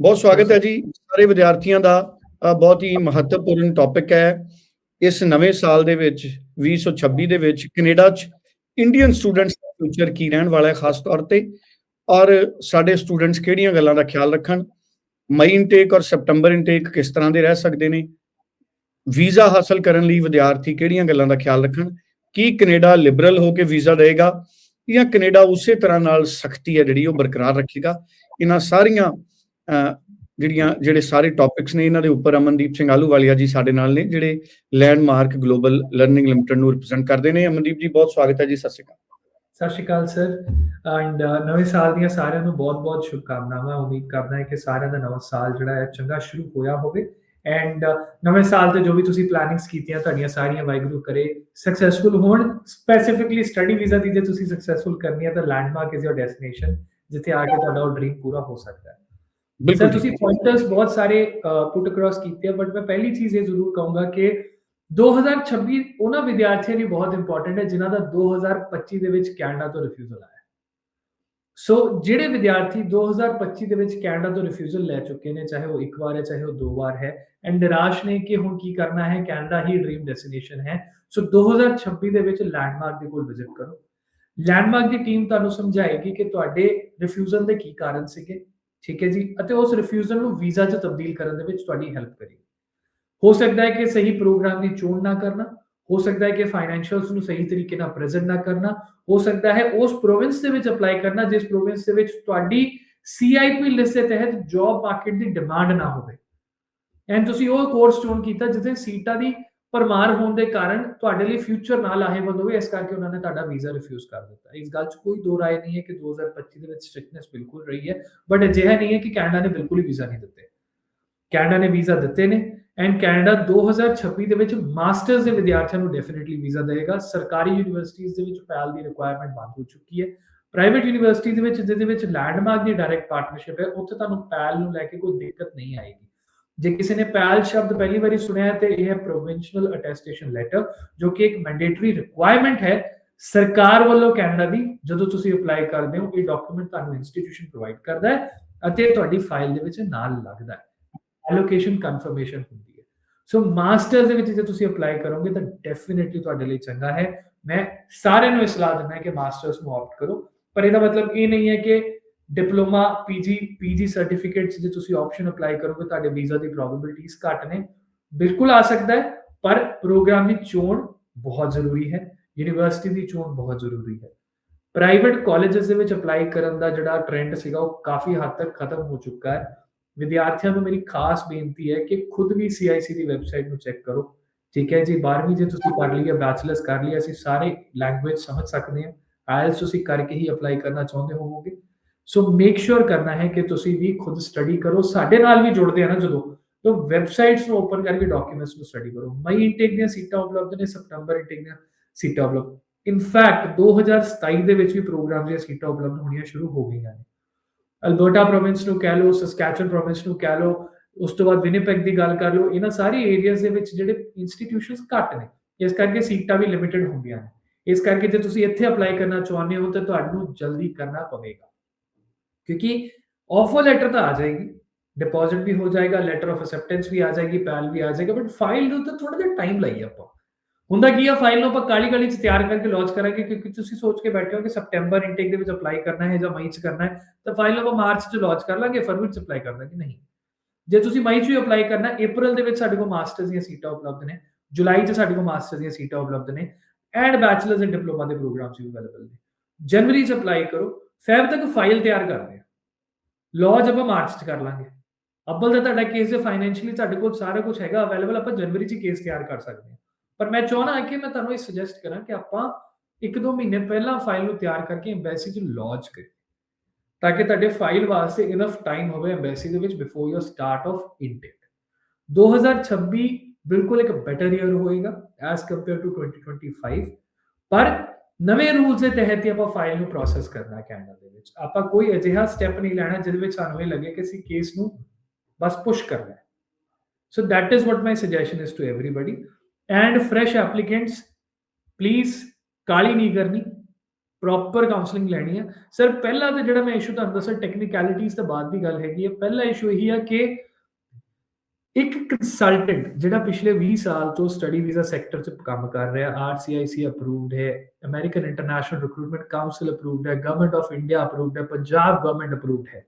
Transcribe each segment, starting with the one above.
ਬਹੁਤ ਸਵਾਗਤ ਹੈ ਜੀ। ਸਾਰੇ ਵਿਦਿਆਰਥੀਆਂ ਦਾ ਬਹੁਤ ਹੀ ਮਹੱਤਵਪੂਰਨ ਟੌਪਿਕ ਹੈ। ਇਸ ਨਵੇਂ ਸਾਲ ਦੇ ਵਿੱਚ 2026 ਦੇ ਵਿੱਚ ਕੈਨੇਡਾ 'ਚ ਇੰਡੀਅਨ ਸਟੂਡੈਂਟਸ ਦਾ ਫਿਊਚਰ ਕੀ ਰਹਿਣ ਵਾਲਾ ਹੈ ਖਾਸ ਤੌਰ ਤੇ? ਔਰ ਸਾਡੇ ਸਟੂਡੈਂਟਸ ਕਿਹੜੀਆਂ ਗੱਲਾਂ ਦਾ ਖਿਆਲ ਰੱਖਣ? ਮਈ ਇਨਟੇਕ ਔਰ ਸਪਟੰਬਰ ਇਨਟੇਕ ਕਿਸ ਤਰ੍ਹਾਂ ਦੇ ਰਹਿ ਸਕਦੇ ਨੇ? ਵੀਜ਼ਾ ਹਾਸਲ ਕਰਨ ਲਈ ਵਿਦਿਆਰਥੀ ਕਿਹੜੀਆਂ ਗੱਲਾਂ ਦਾ ਖਿਆਲ ਰੱਖਣ? ਕੀ ਕੈਨੇਡਾ ਲਿਬਰਲ ਹੋ ਕੇ ਵੀਜ਼ਾ ਦੇਗਾ ਜਾਂ ਕੈਨੇਡਾ ਉਸੇ ਤਰ੍ਹਾਂ ਨਾਲ ਸਖਤੀ ਹੈ ਜਿਹੜੀ ਉਹ ਬਰਕਰਾਰ ਰੱਖੇਗਾ? ਇਹਨਾਂ ਸਾਰੀਆਂ ਜਿਹੜੀਆਂ, ਜਿਹੜੇ ਸਾਰੇ ਟੌਪਿਕਸ ਨੇ ਇਹਨਾਂ ਦੇ ਉੱਪਰ ਅਮਨਦੀਪ ਸਿੰਘ ਆਲੂਵਾਲੀਆ ਜੀ ਸਾਡੇ ਨਾਲ ਨੇ, ਜਿਹੜੇ ਲੈਂਡਮਾਰਕ ਗਲੋਬਲ ਲਰਨਿੰਗ ਲਿਮਟਿਡ ਨੂੰ ਰਿਪਰੈਜ਼ੈਂਟ ਕਰਦੇ ਨੇ। ਅਮਨਦੀਪ ਜੀ, ਬਹੁਤ ਸਵਾਗਤ ਹੈ ਜੀ, ਸਤਿ ਸ਼੍ਰੀ ਅਕਾਲ। ਸਤਿ ਸ਼੍ਰੀ ਅਕਾਲ, ਸਰ। ਐਂਡ ਨਵੇਂ ਸਾਲ ਦੀਆਂ ਸਾਰਿਆਂ ਨੂੰ ਬਹੁਤ-ਬਹੁਤ ਸ਼ੁਭਕਾਮਨਾਵਾਂ। ਉਮੀਦ ਕਰਦਾ ਹਾਂ ਕਿ ਸਾਰਿਆਂ ਦਾ ਨਵਾਂ ਸਾਲ ਜਿਹੜਾ ਹੈ, ਚੰਗਾ ਸ਼ੁਰੂ ਹੋਇਆ ਹੋਵੇ। ਐਂਡ ਨਵੇਂ ਸਾਲ ਤੇ ਜੋ ਵੀ ਤੁਸੀਂ ਪਲੈਨਿੰਗਸ ਕੀਤੀਆਂ, ਤੁਹਾਡੀਆਂ ਸਾਰੀਆਂ ਵਾਹਿਗੁਰੂ ਕਰੇ ਸਕਸੈਸਫੁਲ ਹੋਣ। ਸਪੈਸੀਫਿਕਲੀ ਸਟੱਡੀ ਵੀਜ਼ਾ ਦੀ ਜੇ ਤੁਸੀਂ ਸਕਸੈਸਫੁਲ ਕਰਨੀ ਹੈ, ਤਾਂ ਲੈਂਡਮਾਰਕ ਇਜ਼ ਯੋਰ ਡੈਸਟੀਨੇਸ਼ਨ ਜਿੱਥੇ ਆ ਕੇ ਤੁਹਾਡਾ ਉਹ ਡ੍ਰੀਮ ਪੂਰਾ ਹੋ ਸਕਦਾ ਹੈ। ਬਿਲਕੁਲ ਤੁਸੀਂ ਪੁਆਇੰਟਰਸ ਬਹੁਤ ਸਾਰੇ ਪੁੱਟ ਅਕ੍ਰੋਸ ਕੀਤੇ ਬਟ ਮੈਂ ਪਹਿਲੀ ਚੀਜ਼ ਇਹ ਜ਼ਰੂਰ ਕਹੂੰਗਾ ਕਿ 2026 ਉਹਨਾਂ ਵਿਦਿਆਰਥੀਆਂ ਲਈ ਬਹੁਤ ਇੰਪੋਰਟੈਂਟ ਹੈ ਜਿਨ੍ਹਾਂ ਦਾ 2025 ਦੇ ਵਿੱਚ ਕੈਨੇਡਾ ਤੋਂ ਰਿਫਿਊਜ਼ਲ ਆਇਆ ਸੋ ਜਿਹੜੇ ਵਿਦਿਆਰਥੀ 2025 ਦੇ ਵਿੱਚ ਕੈਨੇਡਾ ਤੋਂ ਰਿਫਿਊਜ਼ਲ ਲੈ ਚੁੱਕੇ ਨੇ ਚਾਹੇ ਉਹ ਇੱਕ ਵਾਰ ਹੈ ਚਾਹੇ ਉਹ ਦੋ ਵਾਰ ਹੈ ਐਂਡ ਨਿਰਾਸ਼ ਨੇ ਕਿ ਹੁਣ ਕੀ ਕਰਨਾ ਹੈ ਕੈਨੇਡਾ ਹੀ ਡ੍ਰੀਮ ਡੈਸਟੀਨੇਸ਼ਨ ਹੈ ਸੋ 2026 ਦੇ ਵਿੱਚ ਲੈਂਡਮਾਰਕ ਦੇ ਕੋਲ ਵਿਜ਼ਿਟ ਕਰੋ ਲੈਂਡਮਾਰਕ ਦੀ ਟੀਮ ਤੁਹਾਨੂੰ ਸਮਝਾਏਗੀ ਕਿ ਤੁਹਾਡੇ ਰਿਫਿਊਜ਼ਲ ਦੇ ਕੀ ਕਾਰਨ ਸੀਗੇ ਠੀਕ ਹੈ ਜੀ? ਅਤੇ ਉਸ ਰਿਫਿਊਜ਼ਲ ਨੂੰ ਵੀਜ਼ਾ 'ਚ ਤਬਦੀਲ ਕਰਨ ਦੇ ਵਿੱਚ ਤੁਹਾਡੀ ਹੈਲਪ ਕਰੇਗੀ ਹੋ ਸਕਦਾ ਹੈ ਕਿ ਸਹੀ ਪ੍ਰੋਗਰਾਮ ਦੀ ਚੋਣ ਨਾ ਕਰਨਾ, ਹੋ ਸਕਦਾ ਹੈ ਕਿ ਫਾਈਨੈਂਸ਼ੀਅਲਸ ਨੂੰ ਸਹੀ ਤਰੀਕੇ ਨਾਲ ਪ੍ਰੈਜ਼ੈਂਟ ਨਾ ਕਰਨਾ, ਹੋ ਸਕਦਾ ਹੈ ਉਸ ਪ੍ਰੋਵਿੰਸ ਦੇ ਵਿੱਚ ਅਪਲਾਈ ਕਰਨਾ ਜਿਸ ਪ੍ਰੋਵਿੰਸ ਦੇ ਵਿੱਚ ਤੁਹਾਡੀ ਸੀਆਈਪੀ ਲਿਸਟ ਦੇ ਤਹਿਤ ਜੌਬ ਮਾਰਕੀਟ ਦੀ ਡਿਮਾਂਡ ਨਾ ਹੋਵੇ। ਐਂਡ ਤੁਸੀਂ ਉਹ ਕੋਰਸ ਚੋਣ ਕੀਤਾ ਜਿੱਥੇ ਸੀਟਾਂ ਦੀ ਪਰਮਾਰ ਹੋਣ ਦੇ ਕਾਰਨ ਤੁਹਾਡੇ ਲਈ ਫਿਊਚਰ ਨਾਲ ਲਾਹੇਵੰਦ ਹੋਵੇ, ਇਸ ਕਰਕੇ ਉਹਨਾਂ ਨੇ ਤੁਹਾਡਾ ਵੀਜ਼ਾ ਰਿਫਿਊਜ਼ ਕਰ ਦਿੱਤਾ। ਇਸ ਗੱਲ 'ਚ ਕੋਈ ਦੋ ਰਾਏ ਨਹੀਂ ਹੈ ਕਿ 2025 ਦੇ ਵਿੱਚ ਸਟ੍ਰਿਕਨੈਸ ਬਿਲਕੁਲ ਰਹੀ ਹੈ ਬਟ ਅਜਿਹਾ ਨਹੀਂ ਹੈ ਕਿ ਕੈਨੇਡਾ ਨੇ ਬਿਲਕੁਲ ਹੀ ਵੀਜ਼ਾ ਨਹੀਂ ਦਿੱਤੇ। ਕੈਨੇਡਾ ਨੇ ਵੀਜ਼ਾ ਦਿੱਤੇ ਨੇ ਐਂਡ ਕੈਨੇਡਾ 2026 ਦੇ ਵਿੱਚ ਮਾਸਟਰਸ ਦੇ ਵਿਦਿਆਰਥੀਆਂ ਨੂੰ ਡੈਫੀਨਿਟਲੀ ਵੀਜ਼ਾ ਦੇਵੇਗਾ। ਸਰਕਾਰੀ ਯੂਨੀਵਰਸਿਟੀਆਂ ਦੇ ਵਿੱਚ ਪੈਲ ਦੀ ਰਿਕੁਆਇਰਮੈਂਟ ਬੰਦ ਹੋ ਚੁੱਕੀ ਹੈ। ਪ੍ਰਾਈਵੇਟ ਯੂਨੀਵਰਸਿਟੀ ਦੇ ਵਿੱਚ, ਜਿਹਦੇ ਵਿੱਚ ਲੈਂਡਮਾਰਕ ਦੀ ਡਾਇਰੈਕਟ ਪਾਰਟਨਰਸ਼ਿਪ ਹੈ, ਉੱਥੇ ਤੁਹਾਨੂੰ ਪੈਲ ਨੂੰ ਲੈ ਕੇ ਕੋਈ ਦਿੱਕਤ ਨਹੀਂ ਆਏਗੀ। ਜੇ ਕਿਸੇ ਨੇ ਪੈਲ ਸ਼ਬਦ ਪਹਿਲੀ ਵਾਰੀ ਸੁਣਿਆ ਹੈ, ਤੇ ਇਹ ਹੈ ਪ੍ਰੋਵਿੰਸ਼ੀਅਲ ਅਟੈਸਟੇਸ਼ਨ ਲੈਟਰ ਜੋ ਕਿ ਇੱਕ ਮੈਂਡੇਟਰੀ ਰਿਕੁਆਇਰਮੈਂਟ ਹੈ ਸਰਕਾਰ ਵੱਲੋਂ ਕੈਨੇਡਾ ਦੀ, ਜਦੋਂ ਤੁਸੀਂ ਅਪਲਾਈ ਕਰਦੇ ਹੋ, ਇਹ ਡਾਕੂਮੈਂਟ ਤੁਹਾਨੂੰ ਇੰਸਟੀਟਿਊਸ਼ਨ ਪ੍ਰੋਵਾਈਡ ਕਰਦਾ ਹੈ ਅਤੇ ਤੁਹਾਡੀ ਫਾਈਲ ਦੇ ਵਿੱਚ ਨਾਲ ਲੱਗਦਾ ਹੈ। ਐਲੋਕੇਸ਼ਨ ਕਨਫਰਮੇਸ਼ਨ ਹੁੰਦੀ ਹੈ। ਸੋ ਮਾਸਟਰਸ ਦੇ ਵਿੱਚ ਜੇ ਤੁਸੀਂ ਅਪਲਾਈ ਕਰੋਗੇ, ਤਾਂ ਡੈਫੀਨਿਟਲੀ ਤੁਹਾਡੇ ਲਈ ਚੰਗਾ ਹੈ। ਮੈਂ ਸਾਰਿਆਂ ਨੂੰ ਇਹ ਸਲਾਹ ਦਿੰਦਾ ਕਿ ਮਾਸਟਰਸ ਨੂੰ ਆਪਟ ਕਰੋ। ਪਰ ਇਹਦਾ ਮਤਲਬ ਇਹ ਨਹੀਂ ਹੈ ਕਿ ਡਿਪਲੋਮਾ ਪੀਜੀ ਪੀਜੀ ਸਰਟੀਫਿਕੇਟਸ ਜੇ ਤੁਸੀਂ ਆਪਸ਼ਨ ਅਪਲਾਈ ਕਰੋਗੇ, ਤੁਹਾਡੇ ਵੀਜ਼ਾ ਦੀ ਪ੍ਰੋਬੈਬਿਲਿਟੀਜ਼ ਘੱਟ ਨੇ। ਬਿਲਕੁਲ ਆ ਸਕਦਾ ਹੈ, ਪਰ ਪ੍ਰੋਗਰਾਮ ਦੀ ਚੋਣ ਬਹੁਤ ਜ਼ਰੂਰੀ ਹੈ। ਯੂਨੀਵਰਸਿਟੀ ਦੀ ਚੋਣ ਬਹੁਤ ਜ਼ਰੂਰੀ ਹੈ। ਪ੍ਰਾਈਵੇਟ ਕਾਲਜਸ ਦੇ ਵਿੱਚ ਅਪਲਾਈ ਕਰਨ ਦਾ ਜਿਹੜਾ ਟ੍ਰੈਂਡ ਸੀਗਾ, ਉਹ ਕਾਫੀ ਹੱਦ ਤੱਕ ਖਤਮ ਹੋ ਚੁੱਕਾ ਹੈ। ਵਿਦਿਆਰਥੀਆਂ ਨੂੰ ਮੇਰੀ ਖਾਸ ਬੇਨਤੀ ਹੈ ਕਿ ਖੁਦ ਵੀ CIC ਦੀ ਵੈਬਸਾਈਟ ਨੂੰ ਚੈੱਕ ਕਰੋ। ਠੀਕ ਹੈ ਜੀ 12ਵੀਂ ਜੇ ਤੁਸੀਂ ਪੜ੍ਹ ਲਈ ਹੈ ਬੈਚਲਰਸ ਕਰ ਲਈ ਅਸੀਂ ਸਾਰੇ ਲੈਂਗੁਏਜ ਸਮਝ ਸਕਦੇ ਹਾਂ। ਆਇਲਸ ਤੁਸੀਂ ਕਰਕੇ ਹੀ ਅਪਲਾਈ ਕਰਨਾ ਚਾਹੁੰਦੇ ਹੋਵੋਗੇ। ਸੋ ਮੇਕ ਸ਼ੋਰ ਕਰਨਾ ਹੈ ਕਿ ਤੁਸੀਂ ਵੀ ਖੁਦ ਸਟੱਡੀ ਕਰੋ। ਸਾਡੇ ਨਾਲ ਵੀ ਜੁੜਦੇ ਆ ਨਾ ਜਦੋਂ, ਤਾਂ ਵੈਬਸਾਈਟਸ ਨੂੰ ਓਪਨ ਕਰਕੇ ਡਾਕੂਮੈਂਟਸ ਨੂੰ ਸਟੱਡੀ ਕਰੋ। ਮਈ ਇਨਟੇਕ ਦੀਆਂ ਸੀਟਾਂ ਉਪਲਬਧ ਨੇ ਸਪਟੰਬਰ ਇਨਟੇਕ ਦੀਆਂ ਸੀਟਾਂ ਉਪਲਬਧ। ਇਨਫੈਕਟ 2027 ਦੇ ਵਿੱਚ ਵੀ ਪ੍ਰੋਗਰਾਮ ਦੀਆਂ ਸੀਟਾਂ ਉਪਲਬਧ ਹੋਣੀਆਂ ਸ਼ੁਰੂ ਹੋ ਗਈਆਂ ਨੇ। ਅਲਬਰਟਾ ਪ੍ਰੋਵਿੰਸ ਨੂੰ ਕਹਿ ਲਓ ਸਸਕੈਚੁਅਨ ਪ੍ਰੋਵਿੰਸ ਨੂੰ ਕਹਿ ਲਓ, ਉਸ ਤੋਂ ਬਾਅਦ ਵਿਨੀਪੈਗ ਦੀ ਗੱਲ ਕਰ ਲਓ, ਇਹਨਾਂ ਸਾਰੇ ਏਰੀਆਜ਼ ਦੇ ਵਿੱਚ ਜਿਹੜੇ ਇੰਸਟੀਟਿਊਸ਼ਨਸ ਘੱਟ ਨੇ, ਇਸ ਕਰਕੇ ਸੀਟਾਂ ਵੀ ਲਿਮਿਟਿਡ ਹੁੰਦੀਆਂ ਨੇ। ਇਸ ਕਰਕੇ ਜੇ ਤੁਸੀਂ ਇੱਥੇ ਅਪਲਾਈ ਕਰਨਾ ਚਾਹੁੰਦੇ ਹੋ, ਤਾਂ ਤੁਹਾਨੂੰ ਜਲਦੀ ਕਰਨਾ ਪਵੇਗਾ। ਕਿਉਂਕਿ ਆਫਰ ਲੈਟਰ ਤਾਂ ਆ ਜਾਏਗੀ ਡਿਪੋਜ਼ਿਟ ਵੀ ਹੋ ਜਾਏਗਾ ਲੈਟਰ ਆਫ ਅਸੈਪਟੈਂਸ ਵੀ ਆ ਜਾਏਗੀ ਪੈਲ ਵੀ ਆ ਜਾਏਗਾ ਬਟ ਫਾਈਲ ਨੂੰ ਤਾਂ ਥੋੜਾ ਜਿਹਾ ਟਾਈਮ ਲਾਈਏ ਆਪਾਂ ਹੁੰਦਾ ਕੀ ਆ ਫਾਈਲ ਨੂੰ ਆਪਾਂ ਕਾਲੀ ਕਾਲੀ ਚ ਤਿਆਰ ਕਰਕੇ ਲਾਂਚ ਕਰਾਂਗੇ ਕਿਉਂਕਿ ਤੁਸੀਂ ਸੋਚ ਕੇ ਬੈਠੇ ਹੋ ਕਿ ਸਪਟੈਂਬਰ ਇਨਟੇਕ ਦੇ ਵਿੱਚ ਅਪਲਾਈ ਕਰਨਾ ਹੈ ਜਾਂ ਮਈ ਚ ਕਰਨਾ ਹੈ ਤਾਂ ਫਾਈਲ ਨੂੰ ਆਪਾਂ ਮਾਰਚ ਚ ਲਾਂਚ ਕਰ ਲਾਂਗੇ ਫਰਵਰੀ ਚ ਅਪਲਾਈ ਕਰ ਲਾਂਗੇ ਨਹੀਂ ਜੇ ਤੁਸੀਂ ਮਈ ਚ ਵੀ ਅਪਲਾਈ ਕਰਨਾ ਅਪ੍ਰੈਲ ਦੇ ਵਿੱਚ ਸਾਡੇ ਕੋਲ ਮਾਸਟਰਸ ਦੀਆਂ ਸੀਟਾਂ ਉਪਲਬਧ ਨੇ ਜੁਲਾਈ ਚ ਸਾਡੇ ਕੋਲ ਮਾਸਟਰਸ ਦੀਆਂ ਸੀਟਾਂ ਉਪਲਬਧ ਨੇ ਐਂਡ ਬੈਚਲਰਸ ਐਂਡ ਡਿਪਲੋਮਾ ਦੇ ਪ੍ਰੋਗਰਾਮਸ ਵੀ ਅਵੇਲੇਬਲ ਨੇ ਜਨਵਰੀ ਚ ਅਪਲਾਈ ਕਰੋ ਫੈਬ ਤੱਕ ਫਾਈਲ ਤਿਆਰ ਕਰਦੇ ਆ ਲੌਜ ਆਪਾਂ ਮਾਰਚ ਚ ਕਰ ਲਾਂਗੇ। ਅੱਬਲ ਦਾ ਤੁਹਾਡਾ ਕੇਸ ਦੇ ਫਾਈਨੈਂਸ਼ੀਅਲੀ ਤੁਹਾਡੇ ਕੋਲ ਸਾਰਾ ਕੁਝ ਹੈਗਾ ਅਵੇਲੇਬਲ ਆਪਾਂ ਜਨਵਰੀ ਚ ਕੇਸ ਤਿਆਰ ਕਰ ਸਕਦੇ ਹਾਂ। ਪਰ ਮੈਂ ਚਾਹਣਾ ਕਿ ਮੈਂ ਤੁਹਾਨੂੰ ਇਹ ਸੁਜੈਸਟ ਕਰਾਂ ਕਿ ਆਪਾਂ ਇੱਕ ਦੋ ਮਹੀਨੇ ਪਹਿਲਾਂ ਫਾਈਲ ਨੂੰ ਤਿਆਰ ਕਰਕੇ ਐਮਬੈਸੀ 'ਚ ਲੌਂਚ ਕਰੀਏ। ਤਾਂ ਕਿ ਤੁਹਾਡੇ ਫਾਈਲ ਵਾਸਤੇ ਇਨਫ ਟਾਈਮ ਹੋਵੇ ਐਮਬੈਸੀ ਦੇ ਵਿੱਚ before your start of intake 2026 ਬਿਲਕੁਲ ਇੱਕ ਬੈਟਰ ਈਅਰ ਹੋਏਗਾ ਐਸ ਕੰਪੇਅਰ ਟੂ 2025 ਪਰ ਨਵੇਂ ਰੂਲਸ ਦੇ ਤਹਿਤ ਹੀ ਆਪਾਂ ਫਾਈਲ ਨੂੰ ਪ੍ਰੋਸੈਸ ਕਰਨਾ ਕੈਨੇਡਾ ਦੇ ਵਿੱਚ। ਆਪਾਂ ਕੋਈ ਅਜਿਹਾ ਸਟੈਪ ਨਹੀਂ ਲੈਣਾ ਜਿਹਦੇ ਵਿੱਚ ਸਾਨੂੰ ਇਹ ਲੱਗੇ ਕਿ ਅਸੀਂ ਕੇਸ ਨੂੰ ਬਸ ਪੁਸ਼ ਕਰਨਾ ਹੈ। So that is what my suggestion is to everybody. And fresh applicants, please ਕਾਲੀ ਨਹੀਂ ਕਰਨੀ ਪ੍ਰੋਪਰ ਕਾਉਂਸਲਿੰਗ ਲੈਣੀ ਹੈ। ਸਰ ਪਹਿਲਾ ਤਾਂ ਜਿਹੜਾ ਮੈਂ ਇਸ਼ੂ ਤੁਹਾਨੂੰ ਦੱਸਿਆ ਟੈਕਨੀਕੈਲਿਟੀਜ਼ ਤੋਂ ਬਾਅਦ ਦੀ ਗੱਲ ਹੈਗੀ ਹੈ। ਪਹਿਲਾ ਇਸ਼ੂ ਇਹੀ ਆ ਕਿ ਇੱਕ ਕੰਸਲਟੈਂਟ ਜਿਹੜਾ ਪਿਛਲੇ 20 ਸਾਲ ਤੋਂ ਸਟੱਡੀ ਵੀਜ਼ਾ ਸੈਕਟਰ 'ਚ ਕੰਮ ਕਰ ਰਿਹਾ ਆਰਸੀਆਈਸੀ ਅਪਰੂਵਡ ਹੈ American international recruitment council approved ਹੈ ਗਵਰਨਮੈਂਟ ਆਫ ਇੰਡੀਆ ਅਪਰੂਵਡ ਹੈ ਪੰਜਾਬ ਗਵਰਨਮੈਂਟ ਅਪਰੂਵਡ ਹੈ।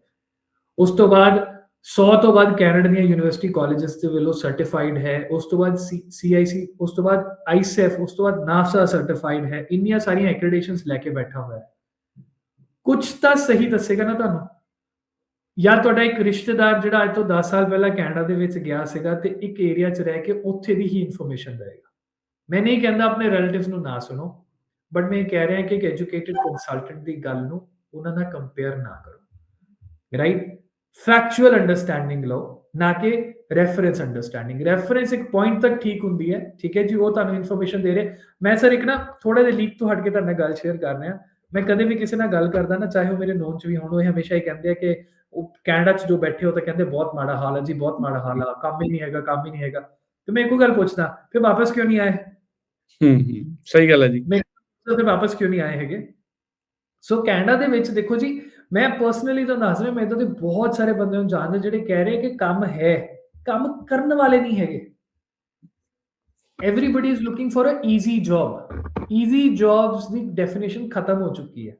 ਉਸ ਤੋਂ ਬਾਅਦ 100 ਤੋਂ ਬਾਅਦ ਕੈਨੇਡਾ ਦੀਆਂ ਯੂਨੀਵਰਸਿਟੀ ਕਾਲਜਸ ਦੇ ਵੱਲੋਂ ਸਰਟੀਫਾਈਡ ਹੈ, ਉਸ ਤੋਂ ਬਾਅਦ ਸੀਆਈਸੀ ਉਸ ਤੋਂ ਬਾਅਦ ਆਈਸੈਫ ਉਸ ਤੋਂ ਬਾਅਦ ਨਾਸਾ ਸਰਟੀਫਾਈਡ ਹੈ, ਇੰਨੀਆਂ ਸਾਰੀਆਂ ਐਕ੍ਰੈਡੀਟੇਸ਼ਨਸ ਲੈ ਕੇ ਬੈਠਾ ਹੋਇਆ। ਹੈ ਕੁਝ ਤਾਂ ਸਹੀ ਦੱਸੇਗਾ ਨਾ ਤੁਹਾਨੂੰ? ਜਾਂ ਤੁਹਾਡਾ ਇੱਕ ਰਿਸ਼ਤੇਦਾਰ ਜਿਹੜਾ ਅੱਜ ਤੋਂ 10 ਸਾਲ ਪਹਿਲਾਂ ਕੈਨੇਡਾ ਦੇ ਵਿੱਚ ਗਿਆ ਸੀਗਾ ਤੇ ਇੱਕ ਏਰੀਆ 'ਚ ਰਹਿ ਕੇ ਉੱਥੇ ਦੀ ਹੀ ਇਨਫੋਰਮੇਸ਼ਨ ਦੇਗਾ ਮੈਂ ਨਹੀਂ ਕਹਿੰਦਾ ਆਪਣੇ ਰਿਲੇਟਿਵਸ ਨੂੰ ਨਾ ਸੁਣੋ ਬਟ ਮੈਂ ਕਹਿ ਰਿਹਾ ਕਿ ਇੱਕ ਐਜੂਕੇਟਿਡ ਕੰਸਲਟੈਂਟ ਦੀ ਗੱਲ ਨੂੰ ਉਹਨਾਂ ਨਾਲ ਕੰਪੇਅਰ ਨਾ ਕਰੋ। ਰਾਈਟ ਫੈਕਚੁਅਲ ਅੰਡਰਸਟੈਂਡਿੰਗ ਲਓ, ਨਾ ਕਿ ਰੈਫਰੈਂਸ ਅੰਡਰਸਟੈਂਡਿੰਗ ਰੈਫਰੈਂਸ ਇੱਕ ਪੁਆਇੰਟ ਤੱਕ ਠੀਕ ਹੁੰਦੀ ਹੈ, ਠੀਕ ਹੈ ਜੀ, ਉਹ ਤੁਹਾਨੂੰ ਇਨਫੋਰਮੇਸ਼ਨ ਦੇ ਰਿਹਾ। ਮੈਂ ਸਰ ਇੱਕ ਨਾ ਥੋੜਾ ਜਿਹਾ ਲੀਕ ਤੋਂ ਹਟ ਕੇ ਤੁਹਾਡੇ ਨਾਲ ਗੱਲ ਸ਼ੇਅਰ ਕਰ ਰਿਹਾ। ਮੈਂ ਕਦੇ ਵੀ ਕਿਸੇ ਨਾਲ ਗੱਲ ਕਰਦਾ ਨਾ, ਚਾਹੇ ਉਹ ਮੇਰੇ ਨੋਨ ਚ ਵੀ ਹੋਣ, ਉਹ ਹਮੇਸ਼ਾ ਹੀ ਕਹਿੰਦੇ ਆ ਕਿ ਉਹ ਕੈਨੇਡਾ ਚ ਜੋ ਬੈਠੇ ਹੋ ਤਾਂ ਕਹਿੰਦੇ ਬਹੁਤ ਮਾੜਾ ਹਾਲ ਹੈ ਜੀ ਬਹੁਤ ਮਾੜਾ ਹਾਲ ਆ ਕੰਮ ਹੀ ਨਹੀਂ ਹੈਗਾ ਕੰਮ ਹੀ ਨਹੀਂ ਹੈਗਾ। ਤੇ ਮੈਂ ਇੱਕੋ ਗੱਲ ਪੁੱਛਦਾ ਫਿਰ ਵਾਪਸ ਕਿਉਂ ਨਹੀਂ ਆਏ? ਹੂੰ ਹੂੰ ਸਹੀ ਗੱਲ ਹੈ ਜੀ। ਤਾਂ ਫਿਰ ਵਾਪਸ ਕਿਉਂ ਨਹੀਂ ਆਏ ਹੈਗੇ? ਸੋ ਕੈਨੇਡਾ ਦੇ ਵਿੱਚ ਦੇਖੋ ਜੀ ਮੈਂ ਪਰਸਨਲੀ ਤਾਂ ਦੱਸ ਰਿਹਾ ਮੈਂ ਤਾਂ ਦੇ ਬਹੁਤ ਸਾਰੇ ਬੰਦੇ ਨੂੰ ਜਾਣਦਾ ਜਿਹੜੇ ਕਹਿ ਰਹੇ ਕਿ ਕੰਮ ਹੈ ਕੰਮ ਕਰਨ ਵਾਲੇ ਨਹੀਂ ਹੈਗੇ। Everybody is looking for a easy job. Easy jobs ਦੀ ਡੈਫੀਨੇਸ਼ਨ ਖਤਮ ਹੋ ਚੁੱਕੀ ਹੈ।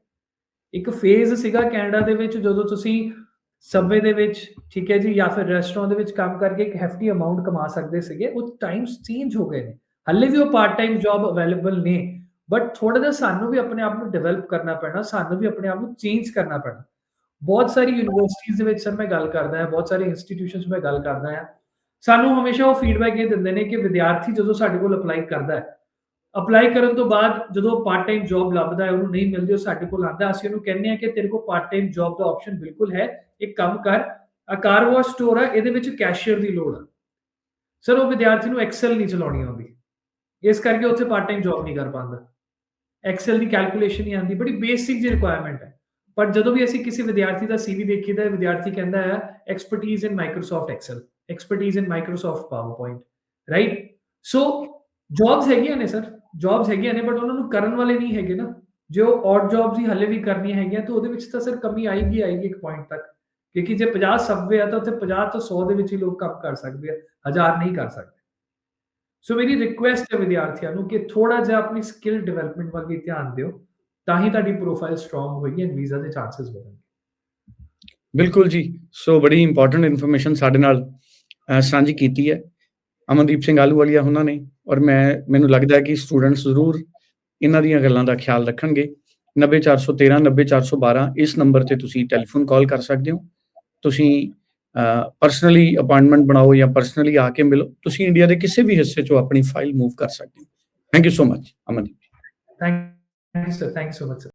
ਇੱਕ ਫੇਜ਼ ਸੀਗਾ ਕੈਨੇਡਾ ਦੇ ਵਿੱਚ ਜਦੋਂ ਤੁਸੀਂ ਸਬਵੇ ਦੇ ਵਿੱਚ, ਠੀਕ ਹੈ ਜੀ, ਜਾਂ ਫਿਰ ਰੈਸਟੋਰੈਂਟ ਦੇ ਵਿੱਚ ਕੰਮ ਕਰਕੇ ਇੱਕ ਹੈਫਟੀ ਅਮਾਉਂਟ ਕਮਾ ਸਕਦੇ ਸੀਗੇ, ਉਹ ਟਾਈਮਸ ਚੇਂਜ ਹੋ ਗਏ ਨੇ। ਹੱਲੇ ਵੀ ਉਹ ਪਾਰਟ ਟਾਈਮ ਜੌਬ ਅਵੇਲੇਬਲ ਨੇ ਬਟ ਥੋੜਾ ਜਿਹਾ ਸਾਨੂੰ ਵੀ ਆਪਣੇ ਆਪ ਨੂੰ ਡਿਵੈਲਪ ਕਰਨਾ ਪੈਣਾ, ਸਾਨੂੰ ਵੀ ਆਪਣੇ ਆਪ ਨੂੰ ਚੇਂਜ ਕਰਨਾ ਪੈਣਾ। ਬਹੁਤ ਸਾਰੀ ਯੂਨੀਵਰਸਿਟੀਆਂ ਦੇ ਵਿੱਚ ਸਰ ਮੈਂ ਗੱਲ ਕਰਦਾ ਹਾਂ, ਬਹੁਤ ਸਾਰੇ ਇੰਸਟੀਟਿਊਸ਼ਨਸ ਮੈਂ ਗੱਲ ਕਰਦਾ ਹਾਂ। ਸਾਨੂੰ ਹਮੇਸ਼ਾ ਉਹ ਫੀਡਬੈਕ ਇਹ ਦਿੰਦੇ ਨੇ ਕਿ ਵਿਦਿਆਰਥੀ ਜਦੋਂ ਸਾਡੇ ਕੋਲ ਅਪਲਾਈ ਕਰਦਾ ਹੈ ਅਪਲਾਈ ਕਰਨ ਤੋਂ ਬਾਅਦ ਜਦੋਂ ਪਾਰਟ ਟਾਈਮ ਜੌਬ ਲੱਭਦਾ ਹੈ, ਉਹਨੂੰ ਨਹੀਂ ਮਿਲਦੀ, ਉਹ ਸਾਡੇ ਕੋਲ ਆਂਦਾ ਅਸੀਂ ਉਹਨੂੰ ਕਹਿੰਦੇ ਆ ਕਿ ਤੇਰੇ ਕੋਲ ਪਾਰਟ ਟਾਈਮ ਜੌਬ ਦਾ ਆਪਸ਼ਨ ਬਿਲਕੁਲ ਹੈ। ਇੱਕ ਕੰਮ ਕਰ ਆ ਕਾਰ ਵਾਸ਼ ਸਟੋਰ ਆ, ਇਹਦੇ ਵਿੱਚ ਕੈਸ਼ੀਅਰ ਦੀ ਲੋੜ ਆ। ਸਰ ਉਹ ਵਿਦਿਆਰਥੀ ਨੂੰ ਐਕਸਲ ਨਹੀਂ ਚਲਾਉਣੀ ਆਉਂਦੀ। ਇਸ ਕਰਕੇ ਉੱਥੇ ਪਾਰਟ ਟਾਈਮ ਜੌਬ ਨਹੀਂ ਕਰ ਪਾਉਂਦਾ। ਐਕਸਲ ਦੀ ਕੈਲਕੂਲੇਸ਼ਨ ਨਹੀਂ ਆਉਂਦੀ, ਬੜੀ ਬੇਸਿਕ ਜੀ ਰਿਕੁਆਇਰਮੈਂਟ ਹੈ ਪਰ ਜਦੋਂ ਵੀ ਅਸੀਂ ਕਿਸੇ ਵਿਦਿਆਰਥੀ ਦਾ ਸੀਵੀ ਦੇਖੀਦਾ ਵਿਦਿਆਰਥੀ ਕਹਿੰਦਾ ਹੈ expertise in Microsoft Excel expertise in Microsoft PowerPoint right so jobs ਹੈਗੀਆਂ ਨੇ ਸਰ ਜੌਬਸ ਹੈਗੀਆਂ ਨੇ ਬਟ ਉਹਨਾਂ ਨੂੰ ਕਰਨ ਵਾਲੇ ਨਹੀਂ ਹੈਗੇ ਨਾ। ਜੋ ਔਡ ਜੌਬਸ ਹੀ ਹੱਲੇ ਵੀ ਕਰਨੀਆਂ ਹੈਗੀਆਂ, ਤਾਂ ਉਹਦੇ ਵਿੱਚ ਤਾਂ ਸਰ ਕਮੀ ਆਏਗੀ ਆਏਗੀ ਇੱਕ ਪੁਆਇੰਟ ਤੱਕ। ਕਿਉਂਕਿ ਜੇ 50 ਸਬਵੇ ਆ, ਤਾਂ ਉੱਥੇ 50 ਤੋਂ 100 ਦੇ ਵਿੱਚ ਹੀ ਲੋਕ ਕੰਮ ਕਰ ਸਕਦੇ ਆ, ਹਜ਼ਾਰ ਨਹੀਂ ਕਰ ਸਕਦੇ। ਸੋ ਮੇਰੀ ਰਿਕੁਐਸਟ ਹੈ ਵਿਦਿਆਰਥੀਆਂ ਨੂੰ ਕਿ ਥੋੜਾ ਜਿਹਾ ਆਪਣੀ ਸਕਿੱਲ ਡਿਵੈਲਪਮੈਂਟ ਵੱਲ ਵੀ ਧਿਆਨ ਦਿਓ, ਤਾਂ ਹੀ ਤੁਹਾਡੀ ਪ੍ਰੋਫਾਈਲ ਸਟਰੋਂਗ ਹੋਏਗੀ ਐਂਡ ਵੀਜ਼ਾ ਦੇ ਚਾਂਸਸ ਵਧਣਗੇ। ਬਿਲਕੁਲ ਜੀ। ਸੋ ਬੜੀ ਇੰਪੋਰਟੈਂਟ ਇਨਫੋਰਮੇਸ਼ਨ ਸਾਡੇ ਨਾਲ ਸਾਂਝੀ ਕੀਤੀ ਹੈ। ਅਮਨਦੀਪ ਸਿੰਘ ਆਲੂਵਾਲੀਆ ਉਹਨਾਂ ਨੇ ਔਰ ਮੈਂ, ਮੈਨੂੰ ਲੱਗਦਾ ਹੈ ਕਿ ਸਟੂਡੈਂਟਸ ਜ਼ਰੂਰ ਇਹਨਾਂ ਦੀਆਂ ਗੱਲਾਂ ਦਾ ਖਿਆਲ ਰੱਖਣਗੇ। 90413 90412 ਇਸ ਨੰਬਰ ਤੇ ਤੁਸੀਂ ਟੈਲੀਫੋਨ ਕਾਲ ਕਰ ਸਕਦੇ ਹੋ। ਤੁਸੀਂ ਪਰਸਨਲੀ ਅਪਾਇੰਟਮੈਂਟ ਬਣਾਓ ਜਾਂ ਪਰਸਨਲੀ ਆ ਕੇ ਮਿਲੋ। ਤੁਸੀਂ ਇੰਡੀਆ ਦੇ ਕਿਸੇ ਵੀ ਹਿੱਸੇ 'ਚੋਂ ਆਪਣੀ ਫਾਈਲ ਮੂਵ ਕਰ ਸਕਦੇ ਹੋ। Thank you so much Amandeep thank you sir thank you so much sir